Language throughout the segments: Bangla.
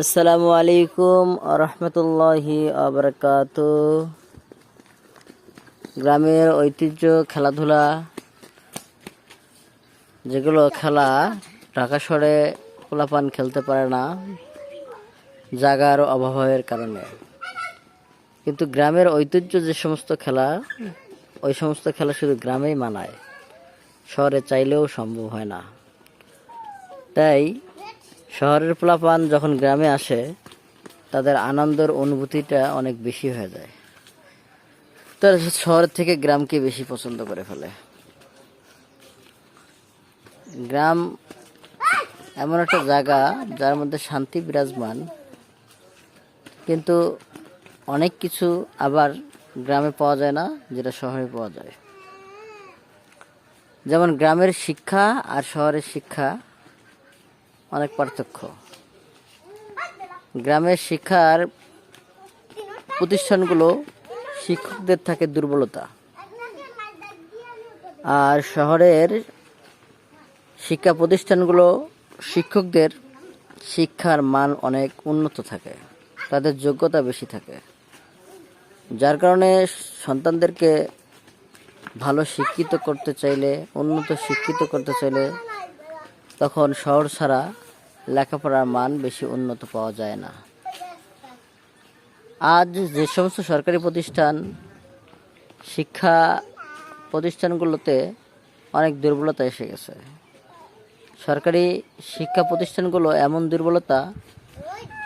আসসালামু আলাইকুম রহমতুল্লাহি আবরকাত। গ্রামের ঐতিহ্য, খেলাধুলা, যেগুলো খেলা, ঢাকা শহরে পোলাপান খেলতে পারে না, জাগার অভাবের কারণে। কিন্তু গ্রামের ঐতিহ্য যে সমস্ত খেলা, ওই সমস্ত খেলা শুধু গ্রামেই মানায়। শহরে চাইলেও সম্ভব হয় না। তাই শহরের পোলাপান যখন গ্রামে আসে, তাদের আনন্দের অনুভূতিটা অনেক বেশি হয়ে যায়। তারা শহর থেকে গ্রামকে বেশি পছন্দ করে ফেলে। গ্রাম এমন একটা জায়গা যার মধ্যে শান্তি বিরাজমান, কিন্তু অনেক কিছু আবার গ্রামে পাওয়া যায় না, যেটা শহরে পাওয়া যায়। যেমন গ্রামের শিক্ষা আর শহরের শিক্ষা অনেক পার্থক্য। গ্রামের শিক্ষার প্রতিষ্ঠানগুলো শিক্ষকদের থাকে দুর্বলতা। আর শহরের শিক্ষা প্রতিষ্ঠানগুলো শিক্ষকদের শিক্ষার মান অনেক উন্নত থাকে, তাদের যোগ্যতা বেশি থাকে। যার কারণে সন্তানদেরকে ভালো শিক্ষিত করতে চাইলে, উন্নত শিক্ষিত করতে চাইলে তখন শহর ছাড়া লেখাপড়ার মান বেশি উন্নত পাওয়া যায় না। আজ যে সমস্ত সরকারি প্রতিষ্ঠান, শিক্ষা প্রতিষ্ঠানগুলোতে অনেক দুর্বলতা এসে গেছে। সরকারি শিক্ষা প্রতিষ্ঠানগুলো এমন দুর্বলতা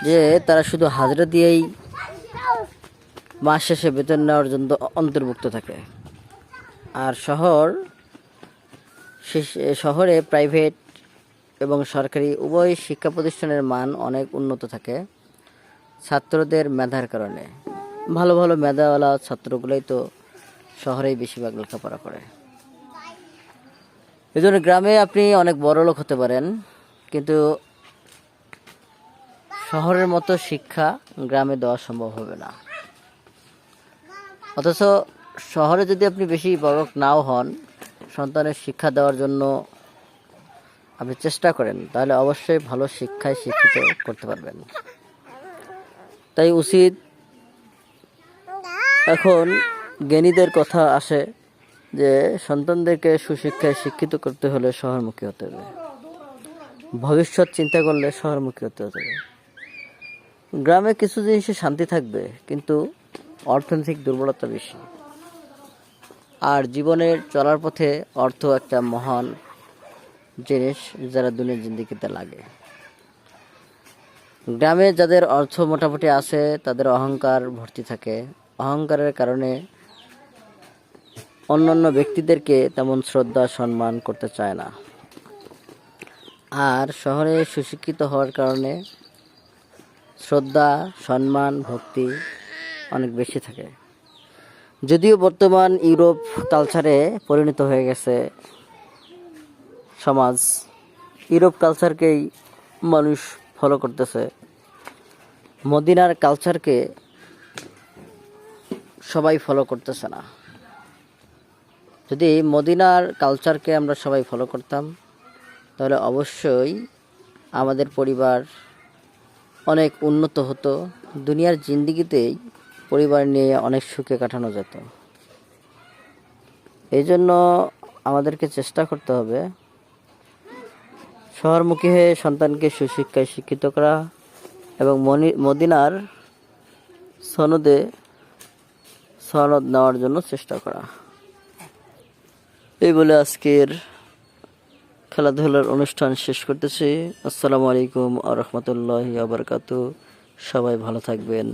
যে তারা শুধু হাজিরা দিয়েই মাস শেষে বেতন নেওয়ার জন্য অন্তর্ভুক্ত থাকে। আর শহর শহরে প্রাইভেট এবং সরকারি উভয় শিক্ষা প্রতিষ্ঠানের মান অনেক উন্নত থাকে ছাত্রদের মেধার কারণে। ভালো ভালো মেধাওয়ালা ছাত্রগুলোই তো শহরেই বেশিরভাগ লেখাপড়া করে। এই জন্য গ্রামে আপনি অনেক বড় লোক হতে পারেন, কিন্তু শহরের মতো শিক্ষা গ্রামে দেওয়া সম্ভব হবে না। অথচ শহরে যদি আপনি বেশি বড় নাও হন, সন্তানের শিক্ষা দেওয়ার জন্য আপনি চেষ্টা করেন, তাহলে অবশ্যই ভালো শিক্ষায় শিক্ষিত করতে পারবেন। তাই উচিত এখন জ্ঞানীদের কথা আসে যে সন্তানদেরকে সুশিক্ষায় শিক্ষিত করতে হলে শহরমুখী হতে হবে। ভবিষ্যৎ চিন্তা করলে শহরমুখী হতে হবে। গ্রামে কিছু জিনিসে শান্তি থাকবে, কিন্তু অর্থনৈতিক দুর্বলতা বেশি। আর জীবনের চলার পথে অর্থ একটা মহান জিনিস যারা দুনিয়ার জিন্দিগিতে লাগে। গ্রামে যাদের অর্থ মোটামুটি আছে, তাদের অহংকার ভর্তি থাকে। অহংকারের কারণে অন্যান্য ব্যক্তিদেরকে তেমন শ্রদ্ধা, সম্মান করতে চায় না। আর শহরে সুশিক্ষিত হওয়ার কারণে শ্রদ্ধা, সম্মান, ভক্তি অনেক বেশি থাকে। যদিও বর্তমান ইউরোপ কালচারে পরিণত হয়ে গেছে সমাজ, ইউরোপ কালচারকেই মানুষ ফলো করতেছে। মদিনার কালচারকে সবাই ফলো করতেছে না। যদি মদিনার কালচারকে আমরা সবাই ফলো করতাম, তাহলে অবশ্যই আমাদের পরিবার অনেক উন্নত হতো। দুনিয়ার জিন্দিগিতেই পরিবার নিয়ে অনেক সুখে কাটানো যেত। এই জন্য আমাদেরকে চেষ্টা করতে হবে শহরমুখী হয়ে সন্তানকে সুশিক্ষায় শিক্ষিত করা এবং মদিনার সনদে সনদ নেওয়ার জন্য চেষ্টা করা। এই বলে আজকের খেলাধুলার অনুষ্ঠান শেষ করতেছি। আসসালামু আলাইকুম আ রহমতুল্লাহ আবরকাত সবাই ভালো থাকবেন।